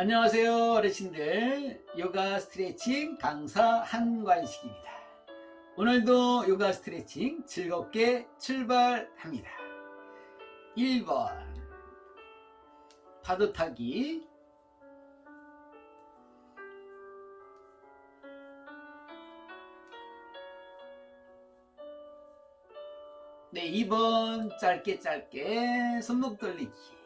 안녕하세요 어르신들. 요가 스트레칭 강사 한관식입니다. 오늘도 요가 스트레칭 즐겁게 출발합니다. 1번. 파도 타기. 네 2번. 짧게 짧게 손목 돌리기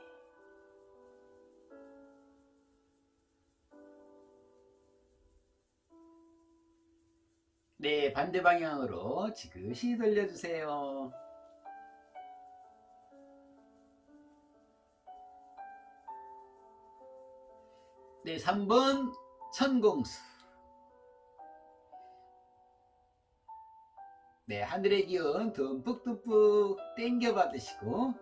네, 반대 방향으로 지그시 돌려주세요. 네, 3번 천공수. 네, 하늘의 기운 듬뿍듬뿍 땡겨 받으시고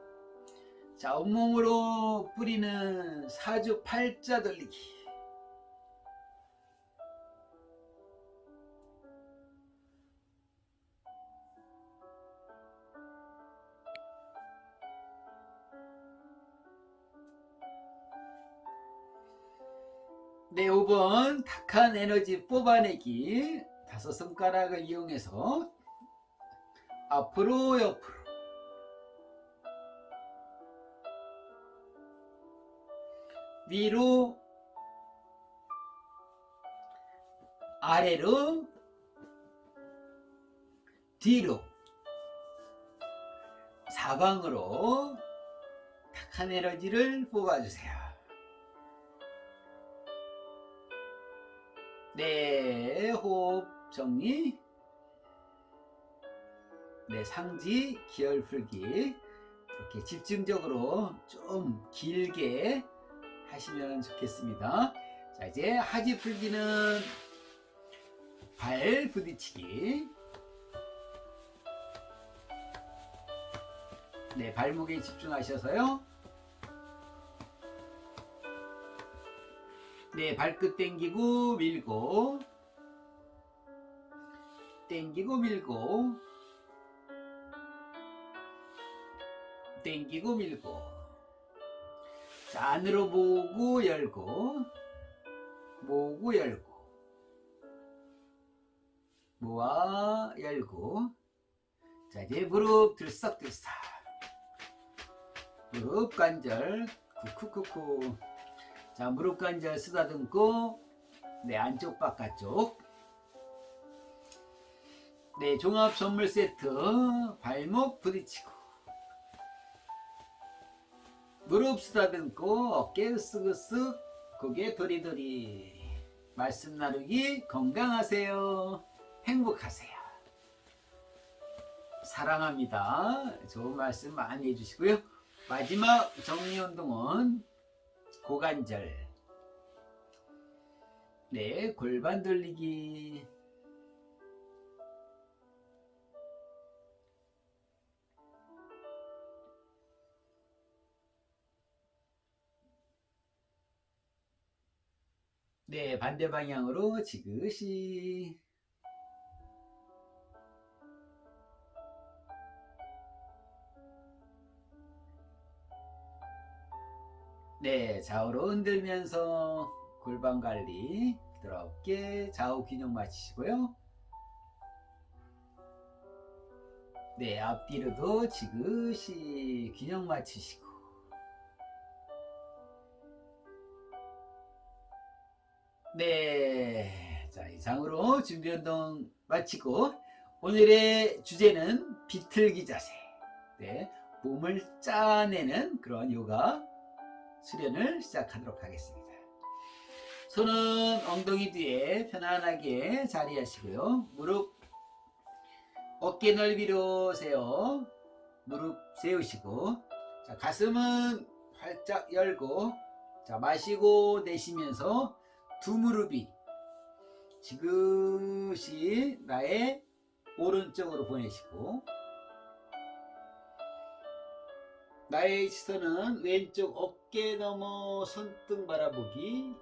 자, 온몸으로 뿌리는 사주 팔자 돌리기. 5번 탁한 에너지 뽑아내기. 다섯 손가락을 이용해서 앞으로 옆으로. 위로 아래로 뒤로. 사방으로 탁한 에너지를 뽑아주세요. 네, 호흡 정리. 네, 상지, 기열 풀기. 이렇게 집중적으로 좀 길게 하시면 좋겠습니다. 자, 이제 하지 풀기는 발 부딪히기. 네, 발목에 집중하셔서요. 네, 발끝 당기고 밀고. 당기고 밀고. 당기고 밀고. 자, 안으로 모으고 열고. 모으고 열고. 모아 열고. 자, 이제 무릎 들썩들썩. 무릎 관절 쿠쿠쿠쿠 자, 무릎 관절 쓰다듬고, 네, 안쪽 바깥쪽. 네, 종합 선물 세트, 발목 부딪히고. 무릎 쓰다듬고, 어깨 으쓱으쓱, 고개 도리도리. 말씀 나누기 건강하세요. 행복하세요. 사랑합니다. 좋은 말씀 많이 해주시고요. 마지막 정리 운동은 고관절. 네 골반 돌리기. 네 반대 방향으로 지그시 네, 좌우로 흔들면서 골반 관리 부드럽게 좌우 균형 맞추시고요. 네, 앞뒤로도 지그시 균형 맞추시고. 네, 자 이상으로 준비 운동 마치고 오늘의 주제는 비틀기 자세. 네, 몸을 짜내는 그런 요가 수련을 시작하도록 하겠습니다. 손은 엉덩이 뒤에 편안하게 자리하시고요. 무릎 어깨 넓이로 세워 무릎 세우시고 자, 가슴은 활짝 열고 자, 마시고 내쉬면서 두 무릎이 지그시 나의 오른쪽으로 보내시고 나의 시선은 왼쪽 어깨 넘어 손등 바라보기.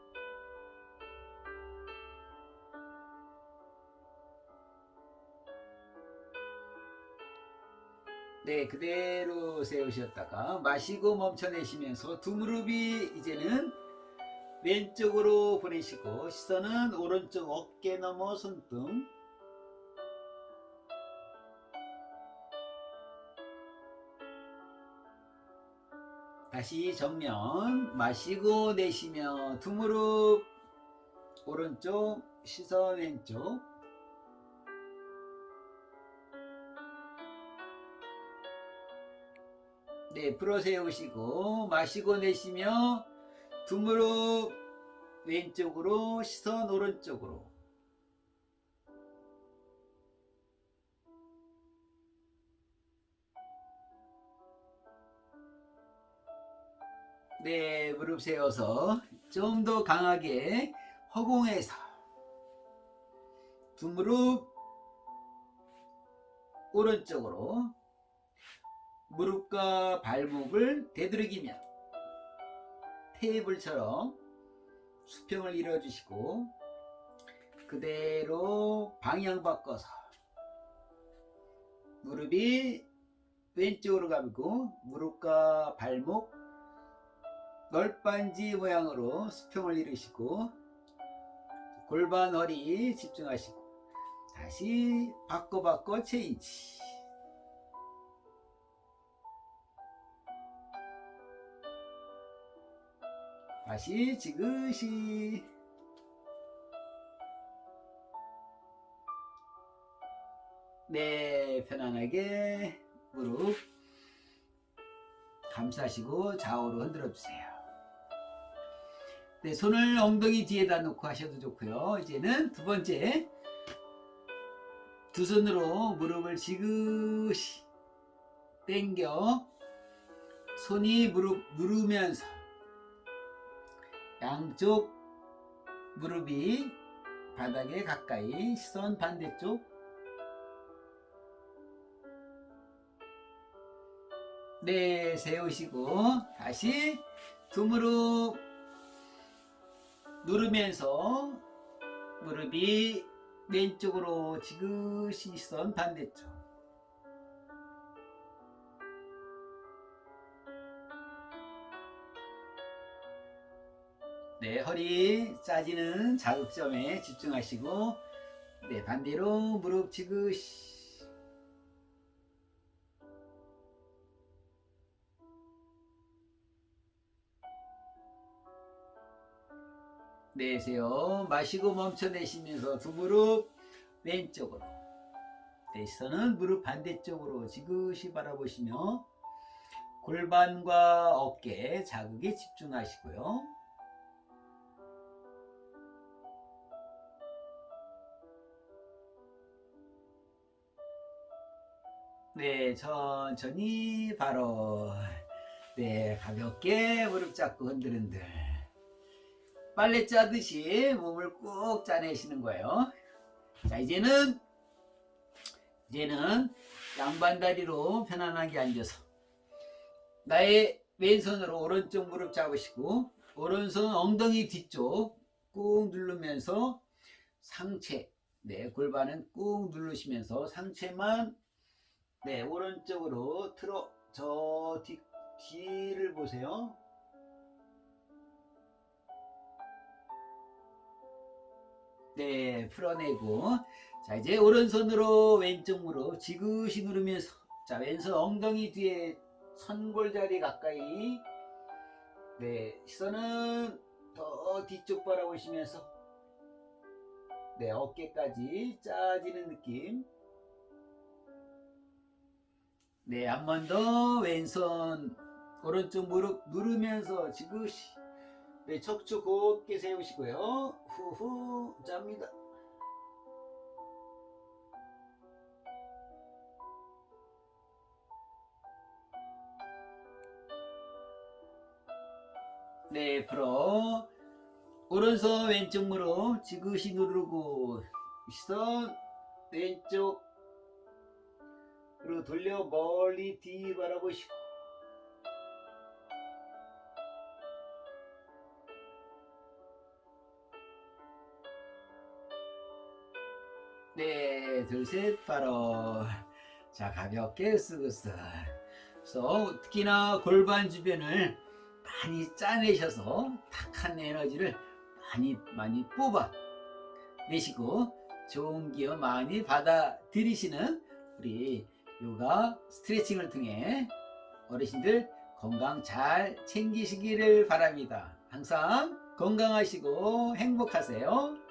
네, 그대로 세우셨다가 마시고 멈춰내시면서 두 무릎이 이제는 왼쪽으로 보내시고 시선은 오른쪽 어깨 넘어 손등 다시 정면 마시고 내쉬며 두 무릎 오른쪽 시선 왼쪽. 네 풀어 세우시고 마시고 내쉬며 두 무릎 왼쪽으로 시선 오른쪽으로 네 무릎 세워서 좀 더 강하게 허공에서. 두 무릎 오른쪽으로 무릎과 발목을 되도록이며 테이블처럼 수평을 이루어주시고 그대로 방향 바꿔서 무릎이 왼쪽으로 가고 무릎과 발목 널빤지 모양으로 수평을 이루시고 골반 허리 집중하시고 다시 바꿔 바꿔 체인지. 다시 지그시. 네 편안하게 무릎 감싸시고 좌우로 흔들어 주세요 네 손을 엉덩이 뒤에다 놓고 하셔도 좋고요. 이제는 두 번째 두 손으로 무릎을 지그시 당겨 손이 무릎 누르면서 양쪽 무릎이 바닥에 가까이 시선 반대쪽 네 세우시고 다시 두 무릎 누르면서 무릎이 왼쪽으로 지그시 시선 반대쪽 네, 허리 짜지는 자극점에 집중하시고, 네, 반대로 무릎 지그시. 내세요. 마시고 멈춰내시면서 두 무릎 왼쪽으로. 네, 시선은 무릎 반대쪽으로 지그시 바라보시며, 골반과 어깨 자극에 집중하시고요. 네, 천천히 바로 네, 가볍게 무릎 잡고 흔들흔들 빨래 짜듯이 몸을 꾹 짜내시는 거예요. 자, 이제는 이제는 양반 다리로 편안하게 앉아서 나의 왼손으로 오른쪽 무릎 잡으시고 오른손 엉덩이 뒤쪽 꾹 누르면서 상체 네, 골반은 꾹 누르시면서 상체만 네, 오른쪽으로 틀어 저 뒤, 뒤를 보세요. 네, 풀어내고. 자, 이제 오른손으로 왼쪽 무릎 지그시 누르면서 자, 왼손 엉덩이 뒤에 선골자리 가까이. 네, 시선은 더 뒤쪽 바라보시면서 네, 어깨까지 짜지는 느낌. 네, 한 번 더 왼손 오른쪽 무릎 누르면서 지그시 네, 척추 곧게 세우시고요. 후후 짭니다. 네, 풀어 오른손 왼쪽 무릎 지그시 누르고 시선 왼쪽 그리고 돌려 멀리 뒤 바라보시고 네, 둘, 셋, 바로 자 가볍게 으쓱으쓱 그래서 특히나 골반 주변을 많이 짜내셔서 탁한 에너지를 많이 많이 뽑아 내시고 좋은 기운 많이 받아들이시는 우리 요가 스트레칭을 통해 어르신들 건강 잘 챙기시기를 바랍니다. 항상 건강하시고 행복하세요.